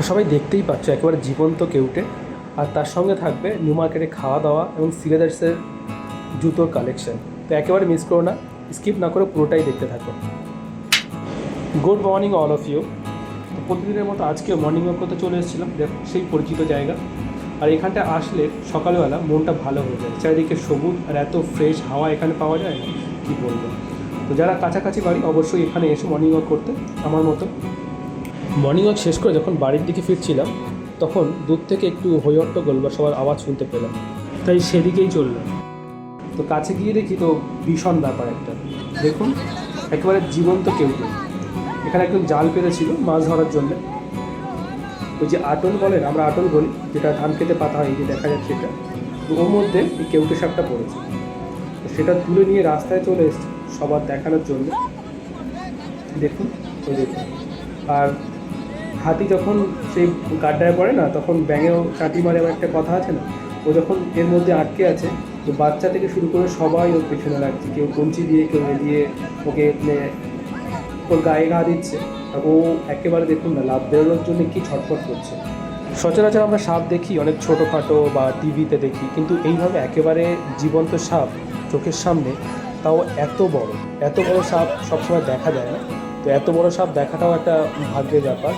তো সবাই দেখতেই পাচ্ছ, একেবারে জীবন্ত কেউটে। আর তার সঙ্গে থাকবে নিউ মার্কেটে খাওয়া দাওয়া এবং সিলেদার্সের জুতোর কালেকশন। তো একেবারে মিস করো না, স্কিপ না করে পুরোটাই দেখতে থাকো। Good morning all of you. তো প্রতিদিনের মতো আজকে মর্নিং ওয়াক করতে চলে এসেছিলাম সেই পরিচিত জায়গা। আর এখানটা আসলে সকালবেলা মনটা ভালো হয়ে যায়, চারিদিকে সবুজ আর এত ফ্রেশ হাওয়া এখানে পাওয়া যায় না, কী বলব। তো যারা কাছাকাছি বাড়ি অবশ্যই এখানে এসে মর্নিং ওয়াক করতে, আমার মতো মর্নিং ওয়াক শেষ করে যখন বাড়ির দিকে ফিরছিলাম তখন দূর থেকে একটু হৈহট্টগোল বা সবার আওয়াজ শুনতে পেলাম। তাই সেদিকেই চললাম। তো কাছে গিয়ে দেখি তো ভীষণ ব্যাপার একটা। দেখুন একেবারে জীবন্ত কেউ এখানে একজন জাল পেরেছিল মাছ ধরার জন্য। ওই যে আটল বলেন আমরা আটল বলি যেটা ধান খেতে পাতা হয় যে দেখা যাচ্ছে এটা। তো ওর মধ্যে এই কেউটে সাপটা পড়েছে। তো সেটা তুলে নিয়ে রাস্তায় চলে এসছে সবার দেখানোর জন্য। দেখুন ওই দেখুন। আর হাতি যখন সেই গাড্ডায় পড়ে না, তখন ব্যাঙেও চাটি মারে একটা কথা আছে না? ও যখন এর মধ্যে আটকে আছে তো বাচ্চা থেকে শুরু করে সবাই ওর পেছনে লাগছে। কেউ কঞ্চি দিয়ে, কেউ দিয়ে ওকে মানে ওর গায়ে ঘা দিচ্ছে। ও একেবারে দেখুন না লাভ বেরোনোর জন্য কি ছটফট করছে। সচরাচর আমরা সাপ দেখি, অনেক ছোটোখাটো বা টিভিতে দেখি, কিন্তু এইভাবে একেবারে জীবন্ত সাপ চোখের সামনে তাও এত বড়। এত বড় সাপ সবসময় দেখা যায় না। তো এত বড় সাপ দেখাটাও একটা ভাগ্যের ব্যাপার।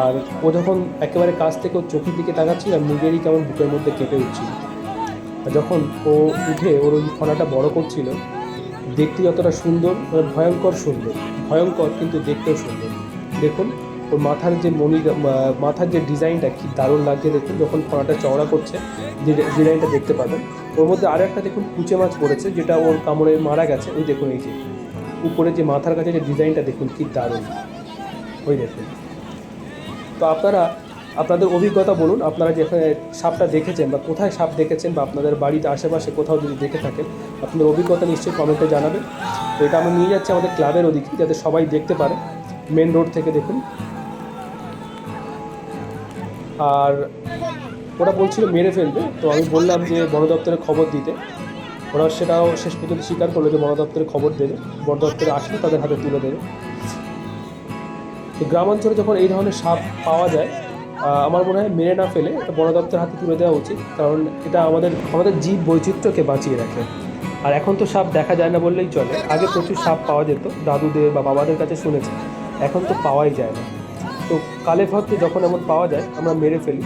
আর ও যখন একেবারে কাছ থেকে ওর চোখের দিকে তাকাচ্ছিল আর নিজেরই কেমন বুকের মধ্যে কেঁপে উঠছিল। যখন ও উঠে ওর ওই ফনাটা বড় করছিল, দেখতে যতটা সুন্দর মানে ভয়ঙ্কর সুন্দর, ভয়ঙ্কর কিন্তু দেখতেও সুন্দর। দেখুন, ওর মাথার যে মনি মাথার যে ডিজাইনটা কি দারুণ লাগছে দেখুন যখন ফোনাটা চওড়া করছে, যে ডিজাইনটা দেখতে পাবেন। ওর মধ্যে আরও একটা দেখুন কুচে মাছ পড়েছে, যেটা ওর কামড়ে মারা গেছে। ওই দেখুন এই যে, উপরে যে মাথার কাছে যে ডিজাইনটা দেখুন কি দারুণ। ওই দেখুন। তো আপনারা, আপনাদের অভিজ্ঞতা বলুন, আপনারা যেখানে সাপটা দেখেছেন বা কোথায় সাপ দেখেছেন বা আপনাদের বাড়িতে আশেপাশে কোথাও যদি দেখে থাকেন, আপনাদের অভিজ্ঞতা নিশ্চয়ই কমেন্টে জানাবেন। তো এটা আমরা নিয়ে যাচ্ছি আমাদের ক্লাবের ওদিকে, যাতে সবাই দেখতে পারে, মেন রোড থেকে দেখুন। আর ওরা বলছিল মেরে ফেলবে, তো আমি বললাম যে বন দপ্তরে খবর দিতে। ওরা সেটাও শেষ পর্যন্ত স্বীকার করল যে বন দপ্তরে খবর দেবে, বন দপ্তরে আসলে তাদের হাতে তুলে দেবে। তো গ্রামাঞ্চলে যখন এই ধরনের সাপ পাওয়া যায় আমার মনে হয় মেরে না ফেলে এটা বন দপ্তরের হাতে তুলে দেওয়া উচিত, কারণ এটা আমাদের আমাদের জীব বৈচিত্র্যকে বাঁচিয়ে রাখে। আর এখন তো সাপ দেখা যায় না বললেই চলে। আগে প্রচুর সাপ পাওয়া যেত, দাদুদের বা বাবাদের কাছে শুনেছি। এখন তো পাওয়াই যায় না। তো কালে ভক্তে যখন এমন পাওয়া যায়, আমরা মেরে ফেলি।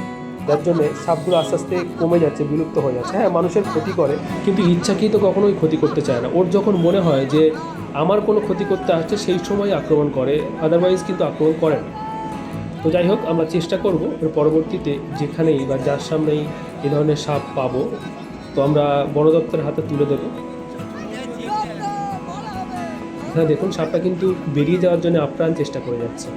যার জন্য সাপগুলো আস্তে আস্তে কমে যাচ্ছে, বিলুপ্ত হয়ে যাচ্ছে। হ্যাঁ মানুষের ক্ষতি করে, কিন্তু ইচ্ছাকৃত কখনোই ক্ষতি করতে চায় না। ওর যখন মনে হয় যে আমার কোনো ক্ষতি করতে আসছে, সেই সময় আক্রমণ করে আদারওয়াইজ কিন্তু আক্রমণ করে না। তো যাই হোক, আমরা চেষ্টা করব এর পরবর্তীতে যেখানেই বা যার সামনেই এ ধরনের সাপ পাবো, তো আমরা বন দপ্তরের হাতে তুলে দেবো। এখানে দেখুন, সাপটা কিন্তু বেরিয়ে যাওয়ার জন্য আপ্রাণ চেষ্টা করে যাচ্ছে।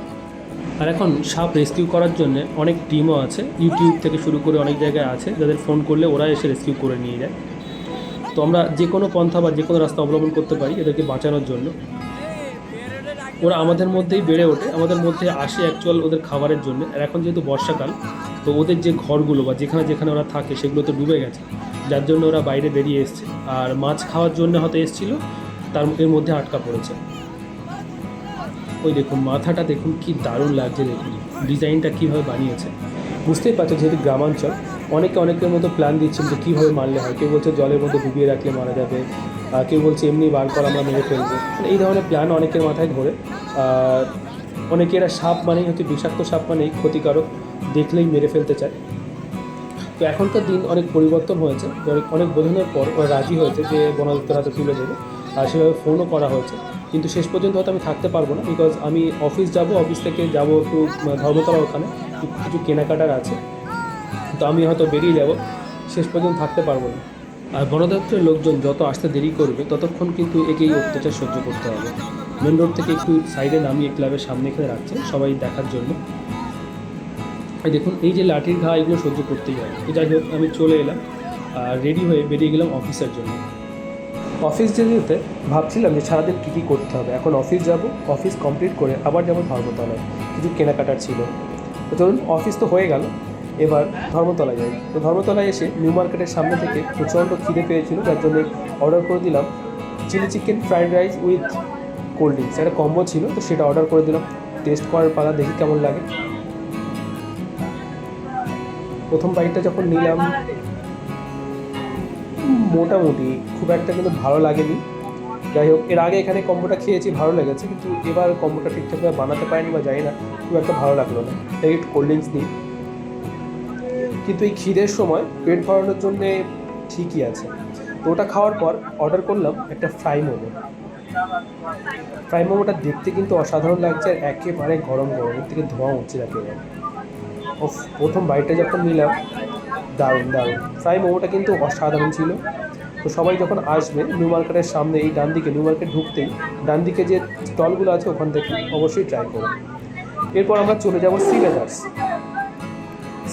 আর এখন সাপ রেস্কিউ করার জন্য অনেক টিমও আছে। ইউটিউব থেকে শুরু করে অনেক জায়গায় আছে। যাদের ফোন করলে ওরা এসে রেস্কিউ করে নিয়ে যায়। তো আমরা যে কোনো পন্থা বা যে কোনো রাস্তা অবলম্বন করতে পারি এদেরকে বাঁচানোর জন্য। ওরা আমাদের মধ্যেই বেড়ে ওঠে, আমাদের মধ্যে আসে অ্যাকচুয়াল ওদের খাবারের জন্য। আর এখন যেহেতু বর্ষাকাল, তো ওদের যে ঘরগুলো বা যেখানে যেখানে ওরা থাকে সেগুলো তো ডুবে গেছে। যার জন্য ওরা বাইরে বেরিয়ে এসছে। আর মাছ খাওয়ার জন্য হয়তো এসছিল, তার এর মধ্যে আটকা পড়েছে। ওই দেখুন, মাথাটা দেখুন কি দারুণ লাগছে দেখুন। ডিজাইনটা কীভাবে বানিয়েছে। বুঝতেই পারছ, যেহেতু গ্রামাঞ্চল, অনেকে অনেকের মতো প্ল্যান দিচ্ছেন যে কীভাবে মারলে হয়। কেউ বলছে জলের মধ্যে ডুবিয়ে রাখলে মারা যাবে কেউ বলছে এমনি বার করা আমরা মেরে ফেলব। মানে এই ধরনের প্ল্যান অনেকের মাথায় ঘোরে অনেকে এরা সাপ মানেই হচ্ছে বিষাক্ত সাপ মানেই ক্ষতিকারক, দেখলেই মেরে ফেলতে চায়। তো এখনকার দিন অনেক পরিবর্তন হয়েছে। অনেক বোঝানোর পর রাজি হয়েছে যে বনদপ্তর হাতে তুলে দেবে। সেভাবে ফোনও করা হয়েছে। কিন্তু শেষ পর্যন্ত হয়তো আমি থাকতে পারব না বিকজ আমি অফিস যাব অফিস থেকে যাব একটু ধর্মতলা ওখানে। কিছু কেনাকাটার আছে। তো আমি হয়তো বেরিয়ে যাব। শেষ পর্যন্ত থাকতে পারব না। আর দপ্তরের লোকজন যত আসতে দেরি করবে, ততক্ষণ কিন্তু একেই অত্যাচার সহ্য করতে হবে। মেন রোড থেকে একটু সাইডে নামিয়ে ক্লাবের সামনে এখানে রাখছে সবাই দেখার জন্য। দেখুন, এই যে লাঠির ঘা এগুলো সহ্য করতেই হয়। যাই হোক, আমি চলে এলাম। আর রেডি হয়ে বেরিয়ে গেলাম অফিসের জন্য। অফিস যেতে যেতে ভাবছিলাম যে সারাদিন কী কী করতে হবে। এখন অফিস যাব, অফিস কমপ্লিট করে আবার যাব ধর্মতলায়। কিছু কেনাকাটার ছিল। তো ধরুন অফিস তো হয়ে গেল, এবার ধর্মতলায় যাই। তো ধর্মতলায় এসে নিউ মার্কেটের সামনে থেকে প্রচণ্ড খিদে পেয়েছিল, যার জন্য অর্ডার করে দিলাম chilli chicken fried rice with cold drinks একটা কম্বো ছিল, তো সেটা অর্ডার করে দিলাম। টেস্ট করার পালা দেখি কেমন লাগে। প্রথম বাইকটা যখন নিলাম মোটামুটি খুব একটা কিন্তু ভালো লাগেনি। যাই হোক, এর আগে এখানে কম্বোটা খেয়েছি, ভালো লেগেছে, কিন্তু এবার কম্বোটা ঠিকঠাকভাবে বানাতে পারিনি বা জানি না, খুব একটা ভালো লাগল না। তাই একটু কোল্ড ড্রিঙ্কস দিই। কিন্তু এই খিদের সময় পেট ভরানোর জন্য ঠিকই আছে। তো ওটা খাওয়ার পর অর্ডার করলাম একটা ফ্রাই মোমো। ফ্রাই মোমোটা দেখতে কিন্তু অসাধারণ লাগছে আর একেবারে গরম গরম থেকে ধোঁয়া উঠছে একেবারে ও প্রথম বাইটটা যখন নিলাম, দারুণ দারুণ। ফ্রাই মোমোটা কিন্তু অসাধারণ ছিল। তো সবাই যখন আসবে নিউ মার্কেটের সামনে এই ডান দিকে নিউ মার্কেট ঢুকতেই ডান দিকে যে স্টলগুলো আছে ওখান থেকে অবশ্যই ট্রাই করো এরপর আমরা চলে যাব সিলেদার্স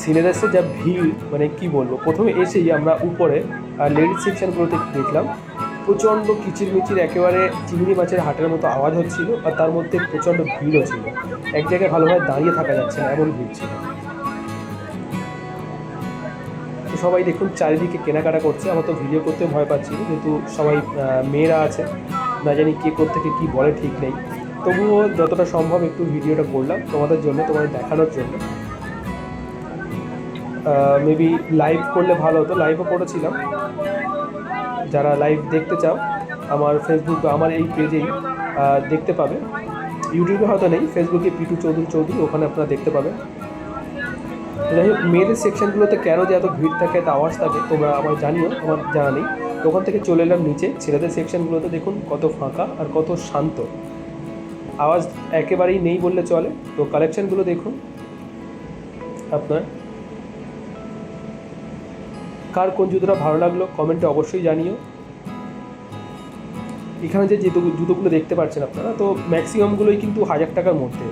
সিলেদার্সে যা ভিড় মানে কি বলব, প্রথমে এসেই আমরা উপরে লেডিস সেকশনগুলোতে দেখলাম। প্রচণ্ড কিচিরমিচির, একেবারে চিংড়ি মাছের হাটের মতো আওয়াজ হচ্ছিল, আর তার মধ্যে প্রচণ্ড ভিড়ও ছিল। এক জায়গায় ভালোভাবে দাঁড়িয়ে থাকা যাচ্ছে না, এমন ভিড় ছিল। তো সবাই দেখুন, চারিদিকে কেনাকাটা করছে। আমার তো ভিডিও করতে ভয় পাচ্ছি, কিন্তু সবাই মেয়েরা আছে। না জানি কে থেকে কী বলে ঠিক নেই। তবুও যতটা সম্ভব একটু ভিডিওটা করলাম তোমাদের জন্য, তোমাদের দেখানোর জন্য। মেবি লাইভ করলে ভালো হতো। লাইভও করেছিলাম। যারা লাইভ দেখতে চাও, আমার ফেসবুক বা আমার এই পেজেই দেখতে পাবে। ইউটিউবে হয়তো নেই ফেসবুকে পিটু চৌধুরী চৌধুরী ওখানে আপনারা দেখতে পাবেন। তো যাই হোক মেয়েদের সেকশনগুলোতে কেন যে এত ভিড় থাকে, এত আওয়াজ থাকে, তোমরা আমার জানিও, আমার জানা নেই। ওখান থেকে চলে এলাম নিচে। ছেলেদের সেকশনগুলোতে দেখুন কত ফাঁকা আর কত শান্ত। আওয়াজ একেবারেই নেই বললে চলে। তো কালেকশানগুলো দেখুন। আপনার কার কোন জুতোটা ভালো লাগল কমেন্টে অবশ্যই জানিও। এখানে যে জুতো জুতোগুলো দেখতে পাচ্ছেন আপনারা, তো ম্যাক্সিমামগুলোই কিন্তু হাজার টাকার মধ্যে।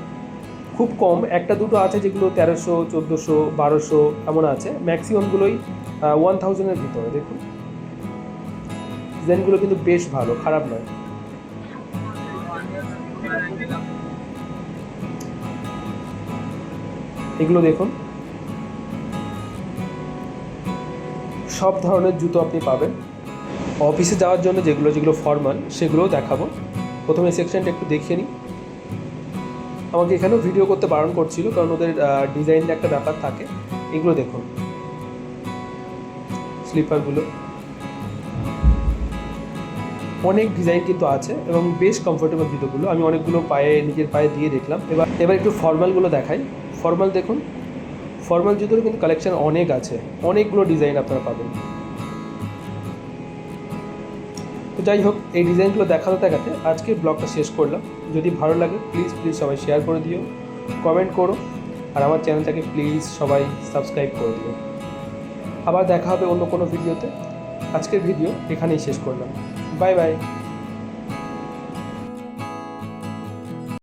খুব কম। একটা দুটো আছে যেগুলো তেরোশো, চোদ্দোশো, বারোশো এমন আছে। ম্যাক্সিমামগুলোই ওয়ান থাউজেন্ডের ভিতরে, দেখুন। ডিজাইনগুলো কিন্তু বেশ ভালো, খারাপ নয়। এগুলো দেখুন। সব ধরনের জুতো আপনি পাবেন। অফিসে যাওয়ার জন্য যেগুলো যেগুলো ফর্মাল সেগুলোও দেখাবো। প্রথমে সেকশনটা একটু দেখিয়ে নিই। আমাকে এখানেও ভিডিও করতে বারণ করছিল, কারণ ওদের ডিজাইনের একটা ব্যাপার থাকে। এগুলো দেখুন। স্লিপারগুলো অনেক ডিজাইন কিন্তু আছে এবং বেশ কমফোর্টেবল জুতোগুলো আমি অনেকগুলো পায়ে, নিজের পায়ে দিয়ে দেখলাম। এবার এবার একটু ফর্মালগুলো দেখাই। ফর্মাল দেখুন। ফর্মাল জুতোর কিন্তু কালেকশন অনেক আছে। অনেকগুলো ডিজাইন আপনারা পাবেন। তো যাই হোক, এই ডিজাইনগুলো দেখাতে দেখাতে আজকের ব্লগটা শেষ করলাম। যদি ভালো লাগে প্লিজ প্লিজ সবাই শেয়ার করে দিও কমেন্ট করো, আর আমার চ্যানেলটাকে প্লিজ সবাই সাবস্ক্রাইব করে দিও। আবার দেখা হবে অন্য কোনো ভিডিওতে আজকের ভিডিও এখানেই শেষ করলাম। Bye bye